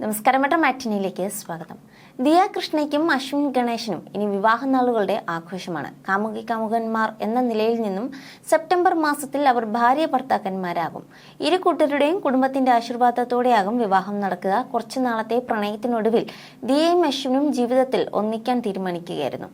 നമസ്കാരം മറ്റ മാറ്റിനിയിലേക്ക് സ്വാഗതം. ദിയ കൃഷ്ണയ്ക്കും അശ്വിൻ ഗണേശനും ഇനി വിവാഹ നാളുകളുടെ ആഘോഷമാണ്. കാമുകി കാമുകന്മാർ എന്ന നിലയിൽ നിന്നും സെപ്റ്റംബർ മാസത്തിൽ അവർ ഭാര്യ ഭർത്താക്കന്മാരാകും. ഇരു കൂട്ടരുടെയും കുടുംബത്തിന്റെ ആശീർവാദത്തോടെയാകും വിവാഹം നടക്കുക. കുറച്ചു നാളത്തെ പ്രണയത്തിനൊടുവിൽ ദിയയും അശ്വിനും ജീവിതത്തിൽ ഒന്നിക്കാൻ തീരുമാനിക്കുകയായിരുന്നു.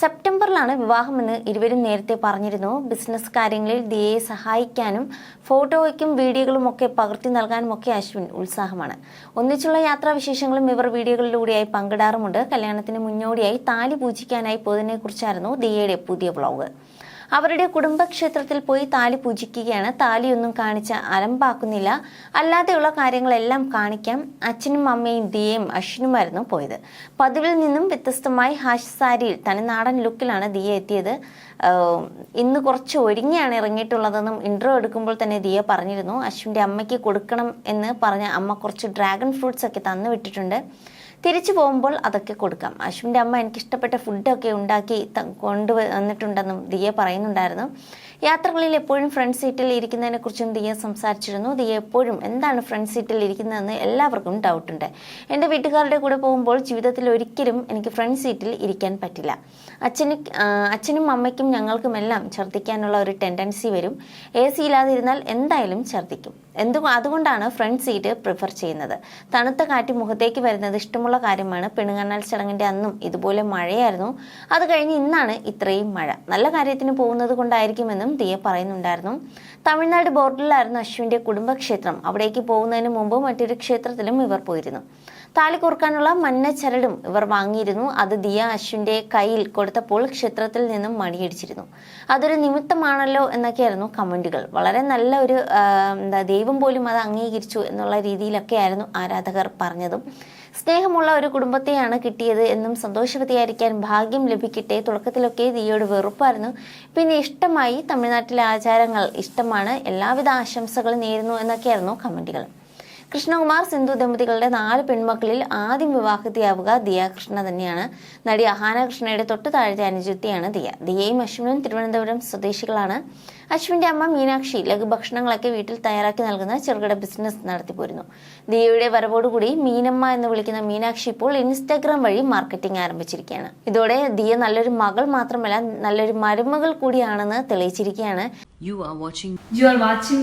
സെപ്റ്റംബറിലാണ് വിവാഹമെന്ന് ഇരുവരും നേരത്തെ പറഞ്ഞിരുന്നു. ബിസിനസ് കാര്യങ്ങളിൽ ദിയയെ സഹായിക്കാനും ഫോട്ടോയ്ക്കും വീഡിയോകളും ഒക്കെ പകർത്തി നൽകാനും ഒക്കെ അശ്വിൻ ഉത്സാഹമാണ്. ഒന്നിച്ചുള്ള യാത്രാവിശേഷങ്ങളും ഇവർ വീഡിയോകളിലൂടെയായി പങ്കിടാറുമുണ്ട്. കല്യാണത്തിന് മുന്നോടിയായി താലി പൂജിക്കാനായി പോയതിനെ കുറിച്ചായിരുന്നു ദിയയുടെ പുതിയ വ്ളോഗ്. അവരുടെ കുടുംബക്ഷേത്രത്തിൽ പോയി താലി പൂജിക്കുകയാണ്. താലിയൊന്നും കാണിച്ച് അലമ്പാക്കുന്നില്ല. അല്ലാതെയുള്ള കാര്യങ്ങളെല്ലാം കാണിക്കാം അച്ഛനും അമ്മയും ദിയയും അശ്വിനുമായിരുന്നു പോയത്. പതിവിൽ നിന്നും വ്യത്യസ്തമായി ഹാഷ് സാരിയിൽ തനിനാടൻ ലുക്കിലാണ് ദിയ എത്തിയത്. ഇന്ന് കുറച്ച് ഒരുങ്ങിയാണ് ഇറങ്ങിയിട്ടുള്ളതെന്നും ഇൻട്രോ എടുക്കുമ്പോൾ തന്നെ ദിയ പറഞ്ഞിരുന്നു. അശ്വിന്റെ അമ്മയ്ക്ക് കൊടുക്കണം എന്ന് പറഞ്ഞ അമ്മ കുറച്ച് ഡ്രാഗൺ ഫ്രൂട്ട്സ് ഒക്കെ തന്നു വിട്ടിട്ടുണ്ട്. തിരിച്ചു പോകുമ്പോൾ അതൊക്കെ കൊടുക്കാം. അശ്വിന്റെ അമ്മ എനിക്ക് ഇഷ്ടപ്പെട്ട ഫുഡൊക്കെ ഉണ്ടാക്കി കൊണ്ടു വന്നിട്ടുണ്ടെന്നും ദിയ പറയുന്നുണ്ടായിരുന്നു. യാത്രകളിൽ എപ്പോഴും ഫ്രണ്ട് സീറ്റിൽ ഇരിക്കുന്നതിനെ കുറിച്ചും ദിയ സംസാരിച്ചിരുന്നു. ദിയ എപ്പോഴും എന്താണ് ഫ്രണ്ട് സീറ്റിൽ ഇരിക്കുന്നതെന്ന് എല്ലാവർക്കും ഡൗട്ടുണ്ട്. എന്റെ വീട്ടുകാരുടെ കൂടെ പോകുമ്പോൾ ജീവിതത്തിൽ ഒരിക്കലും എനിക്ക് ഫ്രണ്ട് സീറ്റിൽ ഇരിക്കാൻ പറ്റില്ല. അച്ഛന് അച്ഛനും അമ്മയ്ക്കും ഞങ്ങൾക്കുമെല്ലാം ഛർദ്ദിക്കാനുള്ള ഒരു ടെൻഡൻസി വരും. എ സി ഇല്ലാതിരുന്നാൽ എന്തായാലും ഛർദ്ദിക്കും. എന്തു അതുകൊണ്ടാണ് ഫ്രണ്ട് സീറ്റ് പ്രിഫർ ചെയ്യുന്നത്? തണുത്ത കാറ്റ് മുഖത്തേക്ക് വരുന്നത് ഇഷ്ടമുള്ള കാര്യമാണ്. പെണ്ണുകണ്ണാൽ ചടങ്ങിന്റെ അന്നും ഇതുപോലെ മഴയായിരുന്നു. അത് കഴിഞ്ഞ് ഇന്നാണ് ഇത്രയും മഴ. നല്ല കാര്യത്തിന് പോകുന്നത് കൊണ്ടായിരിക്കുമെന്നും ദിയ പറയുന്നുണ്ടായിരുന്നു. തമിഴ്നാട് ബോർഡറിലായിരുന്നു അശ്വിന്റെ കുടുംബക്ഷേത്രം. അവിടേക്ക് പോകുന്നതിന് മുമ്പ് മറ്റൊരു ക്ഷേത്രത്തിലും ഇവർ പോയിരുന്നു. താലി കോർക്കാനുള്ള മഞ്ഞ ചരടും ഇവർ വാങ്ങിയിരുന്നു. അത് ദിയ അശ്വിന്റെ കയ്യിൽ കൊടുത്തപ്പോൾ ക്ഷേത്രത്തിൽ നിന്നും മണിയടിച്ചിരുന്നു. അതൊരു നിമിത്തമാണല്ലോ എന്നൊക്കെയായിരുന്നു കമന്റുകൾ വളരെ നല്ല ഒരു എന്താ ദൈവം പോലും അത് അംഗീകരിച്ചു എന്നുള്ള രീതിയിലൊക്കെ ആയിരുന്നു ആരാധകർ പറഞ്ഞതും. സ്നേഹമുള്ള ഒരു കുടുംബത്തെയാണ് കിട്ടിയത് എന്നും സന്തോഷവതിയായിരിക്കാൻ ഭാഗ്യം ലഭിക്കട്ടെ തുടക്കത്തിലൊക്കെ ദിയോട് വെറുപ്പായിരുന്നു. പിന്നെ ഇഷ്ടമായി തമിഴ്നാട്ടിലെ ആചാരങ്ങൾ ഇഷ്ടമാണ് എല്ലാവിധ ആശംസകളും നേരുന്നു എന്നൊക്കെയായിരുന്നു കമന്റുകൾ കൃഷ്ണകുമാർ സിന്ധു ദമ്പതികളുടെ നാല് പെൺമക്കളിൽ ആദ്യം വിവാഹിതയാവുക ദിയ കൃഷ്ണ തന്നെയാണ്. നടി അഹാന കൃഷ്ണയുടെ തൊട്ടു താഴത്തെ അനുജത്തിയാണ് ദിയ. ദിയയും അശ്വിനും തിരുവനന്തപുരം സ്വദേശികളാണ്. അശ്വിന്റെ അമ്മ മീനാക്ഷി ലഘുഭക്ഷണങ്ങളൊക്കെ വീട്ടിൽ തയ്യാറാക്കി നൽകുന്ന ചെറുകിട ബിസിനസ് നടത്തിപ്പോരുന്നു. ദിയയുടെ വരവോടുകൂടി മീനമ്മ എന്ന് വിളിക്കുന്ന മീനാക്ഷി ഇപ്പോൾ ഇൻസ്റ്റാഗ്രാം വഴി മാർക്കറ്റിംഗ് ആരംഭിച്ചിരിക്കുകയാണ്. ഇതോടെ ദിയ നല്ലൊരു മകൾ മാത്രമല്ല നല്ലൊരു മരുമകൾ കൂടിയാണെന്ന് തെളിയിച്ചിരിക്കുകയാണ്. You are watching You are watching.